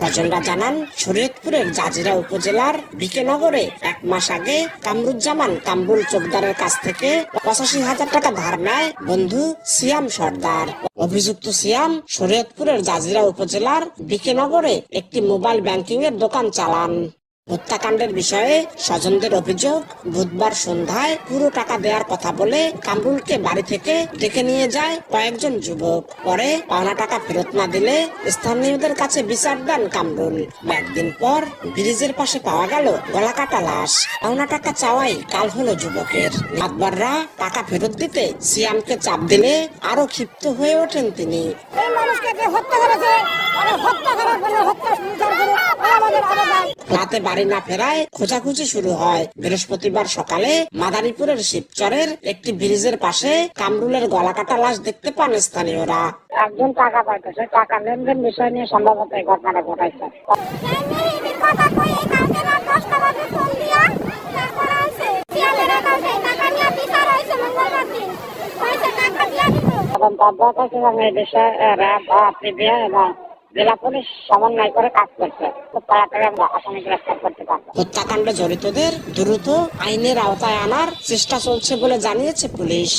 স্বজনরা জানান, শরীয়তপুরের জাজিরা উপজেলার বিকেনগরে এক মাস আগে কামরুজ্জামান কামরুল চোকদারের কাছ থেকে পঁচাশি হাজার টাকা ধার নেয় বন্ধু সিয়াম সর্দার। অভিযুক্ত সিয়াম শরীয়তপুরের জাজিরা উপজেলার বিকেনগরে একটি মোবাইল ব্যাংকিং এর দোকান চালান। হত্যাকাণ্ডের বিষয়ে স্বজনদের অভিযোগ, বুধবার সন্ধ্যায় পুরো টাকা দেওয়ার কথা বলে কামরুলকে বাড়ি থেকে ডেকে নিয়ে যায় কয়েকজন যুবক। পরে পাওনা টাকা ফেরত না দিলে স্থানীয়দের কাছে বিচার দেন কামরুল। একদিন পর ব্রিজের পাশে পাওয়া গেল গলাকাটা লাশ। পাওনা টাকা চাওয়াই কাল হলো যুবকের। মাতবাররা টাকা ফেরত দিতে সিয়ামকে চাপ দিলে আরও ক্ষিপ্ত হয়ে ওঠেন তিনি। হত্যা করেছে হত্যা করার জন্য হত্যা বিচার করে আমাদের আবেদন রাতে বাড়ি না ফেরায় খোঁজাখুঁজি শুরু হয়। বৃহস্পতিবার সকালে মাদারীপুরের শিবচরের একটি ব্রিজের পাশে কামরুলের গলাকাটা লাশ দেখতে পান স্থানীয়রা। একজন টাকা পাইতেছে টাকা লেনদেন বিষয় নিয়ে সম্ভবত এই ঘটনাটা ঘটাইছে। টাকা দিয়া দিব এবং এবং এই বিষয়ে র্যাব পিবিআই এবং পুলিশ সমন্বয় করে কাজ আমরা করতে পারব। হত্যাকাণ্ডে জড়িতদের দ্রুত আইনের আওতায় আনার চেষ্টা চলছে বলে জানিয়েছে পুলিশ।